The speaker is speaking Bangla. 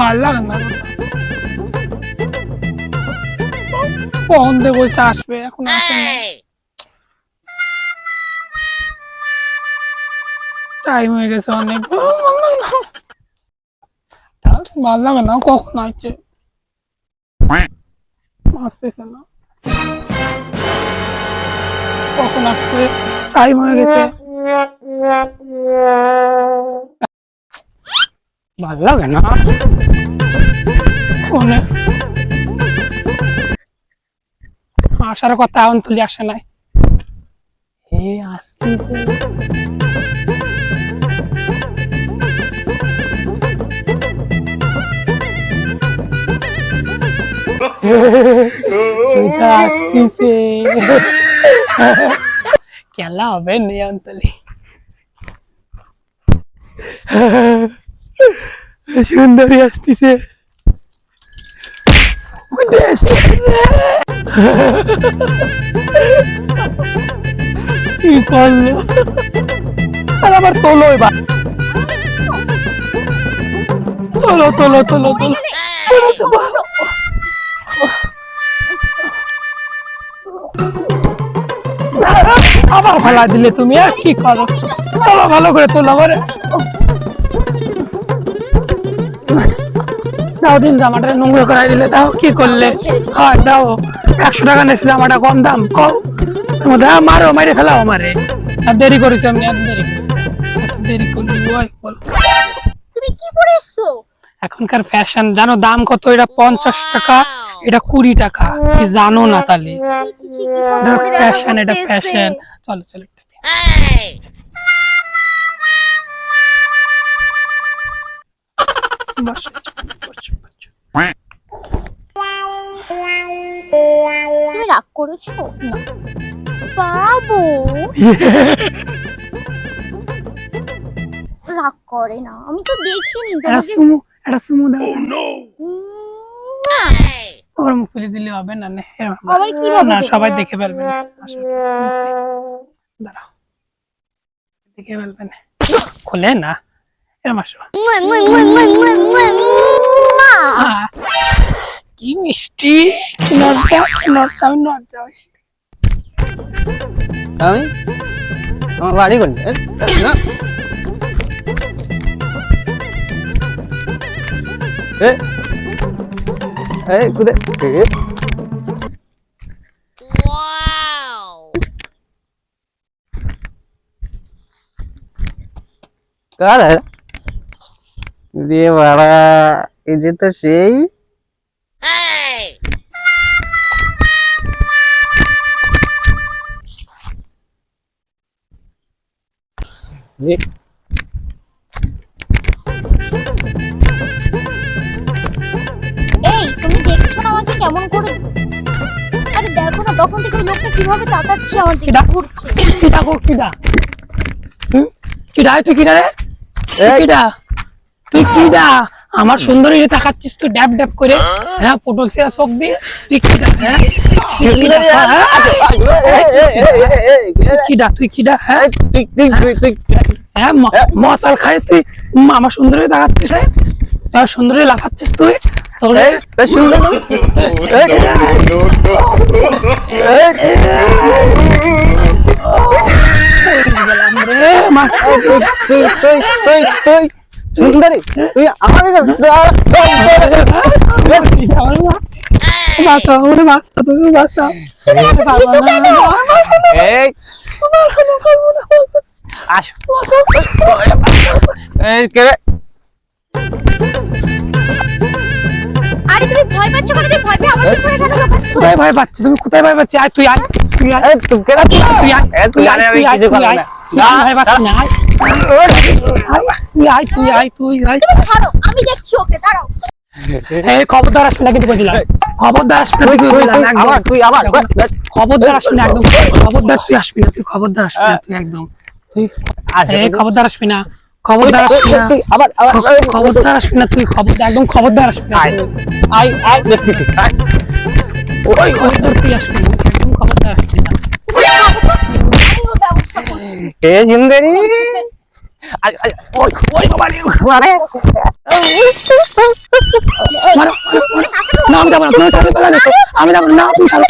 ভালো লাগে না দিয়ে বসে আসবে এখন আসে না। টাইম হয়ে গেছে অনেক। ভালো লাগে না কখন আসছে? আসতেছে না। কখন আসবে? টাইম হয়ে গেছে। ভালো লাগে না। ফোনে আসার কথা এখন তুলি আসে নাই। হে আসতেছে। আসতেছে। খেলা হবে নিয়ন্তলি সুন্দরী আসতেছে। কি করল? আর আবার তোলো আবার দিলে তুমি, আর কি করো? তোলো ভালো করে তোলো আমারে। দাও দিন জামাটা নোংরা করাই দিলে দাও কি করলে হ্যাঁ দাও একশো টাকা নেছে জামাটা কম দাম কও হ্যাঁ, মারো মারে ফেলাও আমারে আর দেরি আমি আর দেরি দেরি করলি বল তুমি কি পরে এসছো এখনকার ফ্যাশন জানো দাম কত এটা পঞ্চাশ টাকা এটা কুড়ি টাকা কি জানো না তাহলে ফ্যাশন এটা ফ্যাশন চলো চলো বসো। তুমি রাগ করেছ? বাবু। রাগ করে না। আমি তো দেখিনি একটা সুমু একটা সুমু দাও। ওর মুখ খুলে দিলে হবে না নে। এরকম আবার না সবাই দেখে ফেলবে। দাঁড়াও। দেখে ফেলবে না। খোলে না। আহ, কি মিষ্টি কি নরটা কি নরটা আমি নরটা আমি আমার বাড়ি করলি এ, এ, না। এ এই কুদে এ, কার है দিয়ে বাড়া এই যে তো সেই। এই তুমি দেখছ না আমাকে কেমন করে? আরে দেখো না তখন থেকে লোকটা কীভাবে তাকাচ্ছে আমার দিকে কিডা? ঘুরছে কিটা গো কিটা হুম? কিটা তুই কিটা রে? তুই আমার সুন্দরী রে তাকাচ্ছিস তুই ড্যাব ড্যাব করে হ্যাঁ পটল সিরা চোখ দিয়ে তুই কিটা হ্যাঁ তুই? হ্যাঁ? এ, এ, এ, এ, এ, এ, তুই কিডা তুই কিডা হ্যাঁ এই, তুই তুই তুই তুই হ্যাঁ ম- মশাল খাই তুই উম, আমার সুন্দরী তাকাচ্ছিস হ্যাঁ তোর সুন্দরী লাফাচ্ছিস তুই তোর এই, এই, সুন্দর না? এই, এই, রে মা তুই তুই তুই তুই তুই সুন্দরী তুই আমাদের বাসা ওরে বাসা তুমি বাসা এই আস এই কে রে? আরে তুমি ভয় পাচ্ছ তুমি কোথায় ভয় কোথায় পাচ্ছিস আয় তুই আয় তুই আয় তুই আয় তুই আয় তুই আয়। তুই আয় তুই আয় তুই আয় আয় তুমি ছাড়ো আমি দেখছি ওকে দাঁড়াও এই খবরদার আসবি না কিন্তু কই খবরদার আসবি না কিন্তু কই আবার তুই আবার খবরদার আসবি না একদম। খবরদার তুই আসবি না তুই খবরদার আসবি না তুই একদম। তুই এই খবরদার আসবি না খবরদার আসবি না। তুই আবার আবার খবরদার আসবি না তুই খবরদার একদম খবরদার আসবি না। আয় আয় আয় দেখতেছি ওই খবরদার তুই আসবি না একদম খবরদার আসবি এ আমি যাব না আমি যাব না তুমি ভাই।